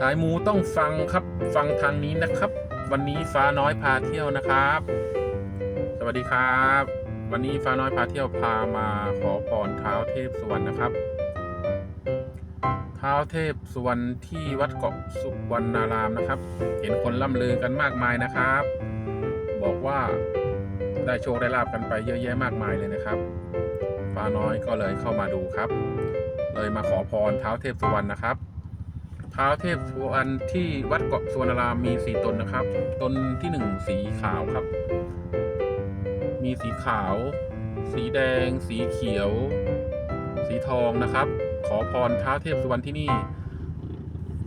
สายมูต้องฟังครับฟังทางนี้นะครับ วันนี้ฟ้าน้อยพาเที่ยวนะครับ สวัสดีครับ วันนี้ฟ้าน้อยพาเที่ยวพามาขอพรเท้าเทพสุวรรณนะครับเท้าเทพสุวรรณที่วัดเกาะสุวรรณารามนะครับ เห็นคนล่ำลือกันมากมายนะครับ บอกว่าได้โชคได้ลาบกันไปเยอะแยะมากมายเลยนะครับฟ้าน้อยก็เลยเข้ามาดูครับ เลยมาขอพรเท้าเทพสุวรรณนะครับ ท้าเทพสุวรรณที่วัดเกาะสุวรรณารามมีสี่ตนนะครับ ตนที่หนึ่งสีขาวครับ มีสีขาว สีแดง สีเขียว สีทองนะครับ ขอพรท้าเทพสุวรรณที่นี่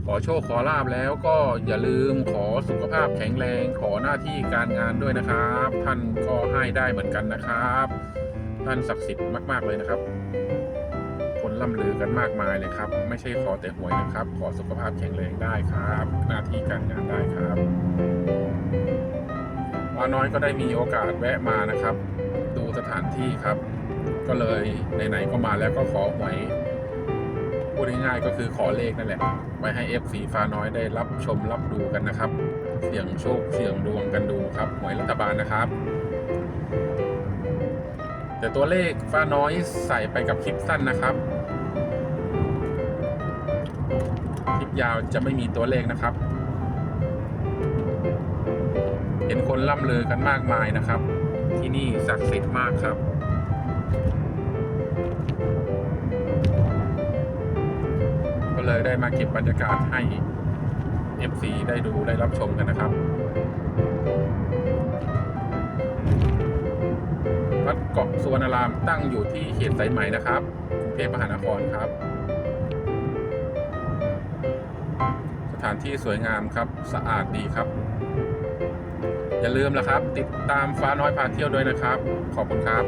ขอโชคขอลาบแล้วก็อย่าลืมขอสุขภาพแข็งแรง ขอหน้าที่การงานด้วยนะครับ ท่านก็ให้ได้เหมือนกันนะครับ ท่านศักดิ์สิทธิ์มาก ๆ เลยนะครับ คนล่ำลือกันมากมายเลยครับ ไม่ใช่ขอแต่หวยนะครับ ขอสุขภาพแข็งแรงได้ครับ หน้าที่การงานได้ครับวาน้อยก็ได้มีโอกาสแวะมานะครับ ดูสถานที่ครับ ก็เลยไหนๆก็มาแล้วก็ขอหวยพูดง่ายๆก็คือขอเลขนั่นแหละไว้ให้ FC ฟ้าน้อยได้รับชมรับดูกันนะครับ เสี่ยงโชคเสี่ยงดวงกันดูครับหวยรัฐบาลนะครับ แต่ตัวเลขฟ้าน้อยใส่ไปกับคลิปสั้นนะครับ คลิปยาวจะไม่มีตัวเลขนะครับ เห็นคนล่ำเลือกันมากมายนะครับ ที่นี่ศักดิ์สิทธิ์มากครับก็เลยได้มาเก็บบรรยากาศให้ FC ได้ดูได้รับชมกันนะครับวัดเกาะสุวรรณารามตั้งอยู่ที่เขตสายไหมนะครับกรุงเทพมหานครครับ ถานที่สวยงามครับสะอาดดีครับ อย่าลืมนะครับ ติดตามฟ้าน้อยพาเที่ยวด้วยนะครับ ขอบคุณครับ